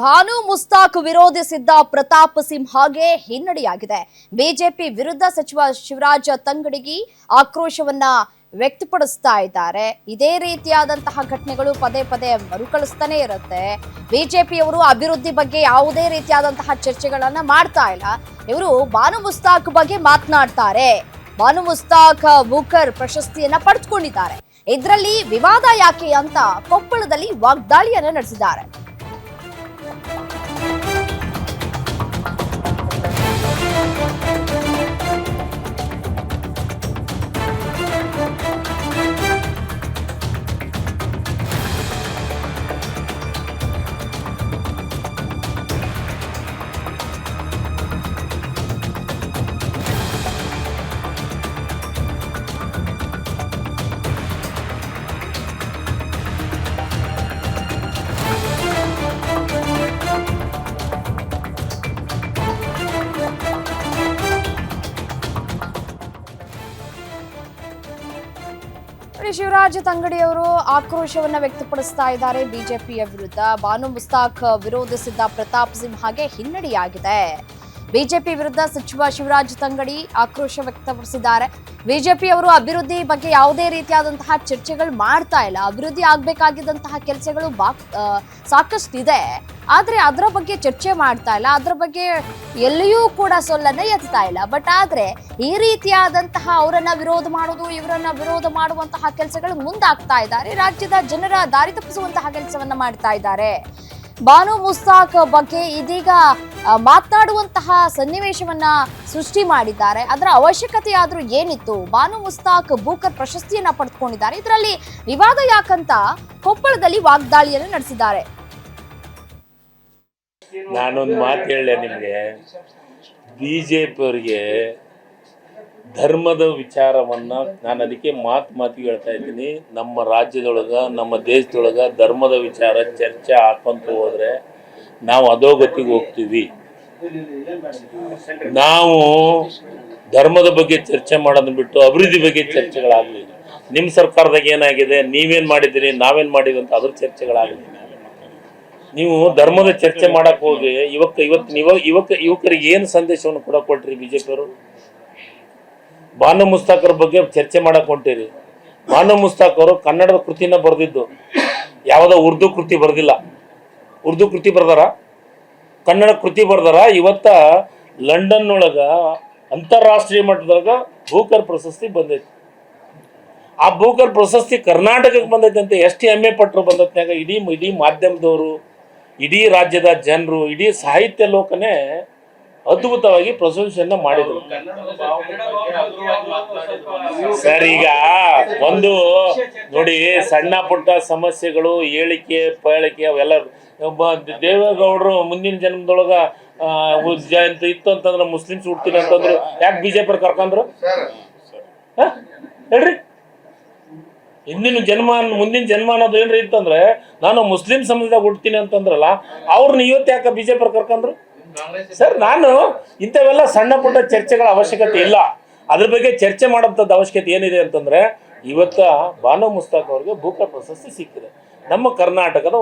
ಭಾನು ಮುಸ್ತಾಕ್ ವಿರೋಧಿಸಿದ್ದ ಪ್ರತಾಪ್ ಸಿಂಹಗೆ ಹಿನ್ನಡೆಯಾಗಿದೆ. ಬಿಜೆಪಿ ವಿರುದ್ಧ ಸಚಿವ ಶಿವರಾಜ ತಂಗಡಿಗಿ ಆಕ್ರೋಶವನ್ನ ವ್ಯಕ್ತಪಡಿಸ್ತಾ ಇದ್ದಾರೆ. ಇದೇ ರೀತಿಯಾದಂತಹ ಘಟನೆಗಳು ಪದೇ ಪದೇ ಮರುಕಳಿಸ್ತಾನೆ ಇರುತ್ತೆ. ಬಿಜೆಪಿಯವರು ಅಭಿವೃದ್ಧಿ ಬಗ್ಗೆ ಯಾವುದೇ ರೀತಿಯಾದಂತಹ ಚರ್ಚೆಗಳನ್ನ ಮಾಡ್ತಾ ಇಲ್ಲ. ಇವರು ಭಾನು ಮುಸ್ತಾಕ್ ಬಗ್ಗೆ ಮಾತನಾಡ್ತಾರೆ. ಭಾನು ಮುಸ್ತಾಕ್ ಬುಕರ್ ಪ್ರಶಸ್ತಿಯನ್ನ ಪಡೆದುಕೊಂಡಿದ್ದಾರೆ. ಇದರಲ್ಲಿ ವಿವಾದ ಯಾಕೆ ಅಂತ ಕೊಪ್ಪಳದಲ್ಲಿ ವಾಗ್ದಾಳಿಯನ್ನ ನಡೆಸಿದ್ದಾರೆ. ನೋಡಿ, ಶಿವರಾಜ್ ತಂಗಡಿ ಅವರು ಆಕ್ರೋಶವನ್ನ ವ್ಯಕ್ತಪಡಿಸ್ತಾ ಇದ್ದಾರೆ. ಬಿಜೆಪಿಯ ವಿರುದ್ಧ ಬಾನು ಮುಸ್ತಾಕ್ ವಿರೋಧಿಸಿದ್ದ ಪ್ರತಾಪ್ ಸಿಂಹಗೆ ಹಿನ್ನಡೆಯಾಗಿದೆ. ಬಿಜೆಪಿ ವಿರುದ್ಧ ಸಚಿವ ಶಿವರಾಜ್ ತಂಗಡಿ ಆಕ್ರೋಶ ವ್ಯಕ್ತಪಡಿಸಿದ್ದಾರೆ. ಬಿಜೆಪಿಯವರು ಅಭಿವೃದ್ಧಿ ಬಗ್ಗೆ ಯಾವುದೇ ರೀತಿಯಾದಂತಹ ಚರ್ಚೆಗಳು ಮಾಡ್ತಾ ಇಲ್ಲ. ಅಭಿವೃದ್ಧಿ ಆಗಬೇಕಾಗಿದ್ದಂತಹ ಕೆಲಸಗಳು ಸಾಕಷ್ಟು ಸಾಕಷ್ಟಿದೆ. ಆದರೆ ಅದರ ಬಗ್ಗೆ ಚರ್ಚೆ ಮಾಡ್ತಾ ಇಲ್ಲ. ಅದರ ಬಗ್ಗೆ ಎಲ್ಲಿಯೂ ಕೂಡ ಸೊಲ್ಲನ್ನು ಎತ್ತಾ ಇಲ್ಲ. ಬಟ್ ಆದರೆ ಈ ರೀತಿಯಾದಂತಹ ಅವರನ್ನು ವಿರೋಧ ಮಾಡೋದು ಇವರನ್ನು ವಿರೋಧ ಮಾಡುವಂತಹ ಕೆಲಸಗಳು ಮುಂದಾಗ್ತಾ ಇದ್ದಾರೆ. ರಾಜ್ಯದ ಜನರ ದಾರಿ ತಪ್ಪಿಸುವಂತಹ ಕೆಲಸವನ್ನು ಮಾಡ್ತಾ ಇದ್ದಾರೆ. ಬಾನು ಮುಸ್ತಾಕ್ ಬಗ್ಗೆ ಇದೀಗ ಮಾತನಾಡುವಂತಹ ಸನ್ನಿವೇಶವನ್ನ ಸೃಷ್ಟಿ ಮಾಡಿದ್ದಾರೆ. ಅದರ ಅವಶ್ಯಕತೆ ಆದ್ರೂ ಏನಿತ್ತು? ಬಾನು ಮುಸ್ತಾಕ್ ಬೂಕರ್ ಪ್ರಶಸ್ತಿಯನ್ನ ಪಡೆದುಕೊಂಡಿದ್ದಾರೆ ಇದರಲ್ಲಿ ವಿವಾದ ಯಾಕಂತ ಕೊಪ್ಪಳದಲ್ಲಿ ವಾಗ್ದಾಳಿಯನ್ನು ನಡೆಸಿದ್ದಾರೆ. ನಾನೊಂದು ಮಾತು ಹೇಳಲೆ ನಿಮಗೆ. ಬಿಜೆಪಿಯವರಿಗೆ ಧರ್ಮದ ವಿಚಾರವನ್ನ ನಾನು ಅದಕ್ಕೆ ಮಾತು ಮಾತಿಗೆ ಹೇಳ್ತಾ ಇದ್ದೀನಿ. ನಮ್ಮ ರಾಜ್ಯದೊಳಗ, ನಮ್ಮ ದೇಶದೊಳಗ ಧರ್ಮದ ವಿಚಾರ ಚರ್ಚೆ ಹಾಕೊಂತ ಹೋದ್ರೆ ನಾವು ಅಧೋಗತಿಗೆ ಹೋಗ್ತೀವಿ. ನಾವು ಧರ್ಮದ ಬಗ್ಗೆ ಚರ್ಚೆ ಮಾಡೋದನ್ನ ಬಿಟ್ಟು ಅಭಿವೃದ್ಧಿ ಬಗ್ಗೆ ಚರ್ಚೆಗಳಾಗಲಿ. ನಿಮ್ಮ ಸರ್ಕಾರದಾಗ ಏನಾಗಿದೆ? ನೀವೇನು ಮಾಡಿದ್ದೀರಿ? ನಾವೇನು ಮಾಡಿದ್ವಿ ಅಂತ ಅದ್ರ ಚರ್ಚೆಗಳಾಗಲಿ. ನೀವು ಧರ್ಮದ ಚರ್ಚೆ ಮಾಡಕ್ಕೆ ಹೋಗಿ, ಇವಕ್ಕೆ ಇವತ್ತು ನೀವು ಯುವಕ ಯುವಕರಿಗೆ ಏನು ಸಂದೇಶವನ್ನು ಕೂಡ ಕೊಟ್ರಿ ಬಿಜೆಪಿಯವರು? ಬಾನು ಮುಸ್ತಾಕರ ಬಗ್ಗೆ ಚರ್ಚೆ ಮಾಡಕ್ ಹೊಂಟಿರಿ. ಬಾನು ಮುಸ್ತಾಕ್ ಅವರು ಕನ್ನಡದ ಕೃತಿನ ಬರೆದಿದ್ದು. ಯಾವುದೋ ಉರ್ದು ಕೃತಿ ಬರೆದಿಲ್ಲ. ಉರ್ದು ಕೃತಿ ಬರ್ದಾರ? ಕನ್ನಡ ಕೃತಿ ಬರ್ದಾರ? ಇವತ್ತ ಲಂಡನ್ ಒಳಗ ಅಂತಾರಾಷ್ಟ್ರೀಯ ಮಟ್ಟದಾಗ ಭೂಕರ್ ಪ್ರಶಸ್ತಿ ಬಂದೈತಿ. ಆ ಭೂಕರ್ ಪ್ರಶಸ್ತಿ ಕರ್ನಾಟಕಕ್ಕೆ ಬಂದೈತೆ ಅಂತ ಎಷ್ಟು ಹೆಮ್ಮೆ ಪಟ್ಟರು ಬಂದತ್ನಾಗ ಇಡೀ ಇಡೀ ಮಾಧ್ಯಮದವರು, ಇಡೀ ರಾಜ್ಯದ ಜನರು, ಇಡೀ ಸಾಹಿತ್ಯ ಲೋಕನೇ ಅದ್ಭುತವಾಗಿ ಪ್ರಶಂಸೆಯನ್ನ ಮಾಡಿದ್ರು. ಸರ್, ಈಗ ಒಂದು ನೋಡಿ, ಸಣ್ಣ ಪುಟ್ಟ ಸಮಸ್ಯೆಗಳು ಹೇಳಿಕೆ ಪಳಿಕೆ, ಅವೆಲ್ಲ ದೇವೇಗೌಡರು ಮುಂದಿನ ಜನ್ಮದೊಳಗ ಜಯಂತಿ ಇತ್ತು ಅಂತಂದ್ರೆ, ಮುಸ್ಲಿಮ್ಸ್ ಹುಡ್ತೀನಿ ಅಂತಂದ್ರು, ಯಾಕೆ ಬಿಜೆಪಿ ಕರ್ಕೊಂಡ್ರು? ಹೇಳ್ರಿ. ಹಿಂದಿನ ಜನ್ಮ, ಮುಂದಿನ ಜನ್ಮ ಅನ್ನೋದು ಏನ್ರಿ ಇತ್ತಂದ್ರೆ, ನಾನು ಮುಸ್ಲಿಂ ಸಮಾಜದಾಗ ಹುಡ್ತೀನಿ ಅಂತಂದ್ರಲ್ಲ ಅವ್ರನ್ನ ಇವತ್ತು ಯಾಕೆ ಬಿಜೆಪಿ ಕರ್ಕೊಂಡ್ರು ಸರ್, ನಾನು ಇಂಥವೆಲ್ಲ ಸಣ್ಣ ಪುಟ್ಟ ಚರ್ಚೆಗಳ ಅವಶ್ಯಕತೆ ಇಲ್ಲ. ಅದ್ರ ಬಗ್ಗೆ ಚರ್ಚೆ ಮಾಡೋಂಥದ್ದು ಅವಶ್ಯಕತೆ ಏನಿದೆ ಅಂತಂದ್ರೆ, ಇವತ್ತ ಬಾನು ಮುಸ್ತಾಕ್ ಅವ್ರಿಗೆ ಭೂಕ ಪ್ರಶಸ್ತಿ ಸಿಕ್ಕಿದೆ. ನಮ್ಮ ಕರ್ನಾಟಕದ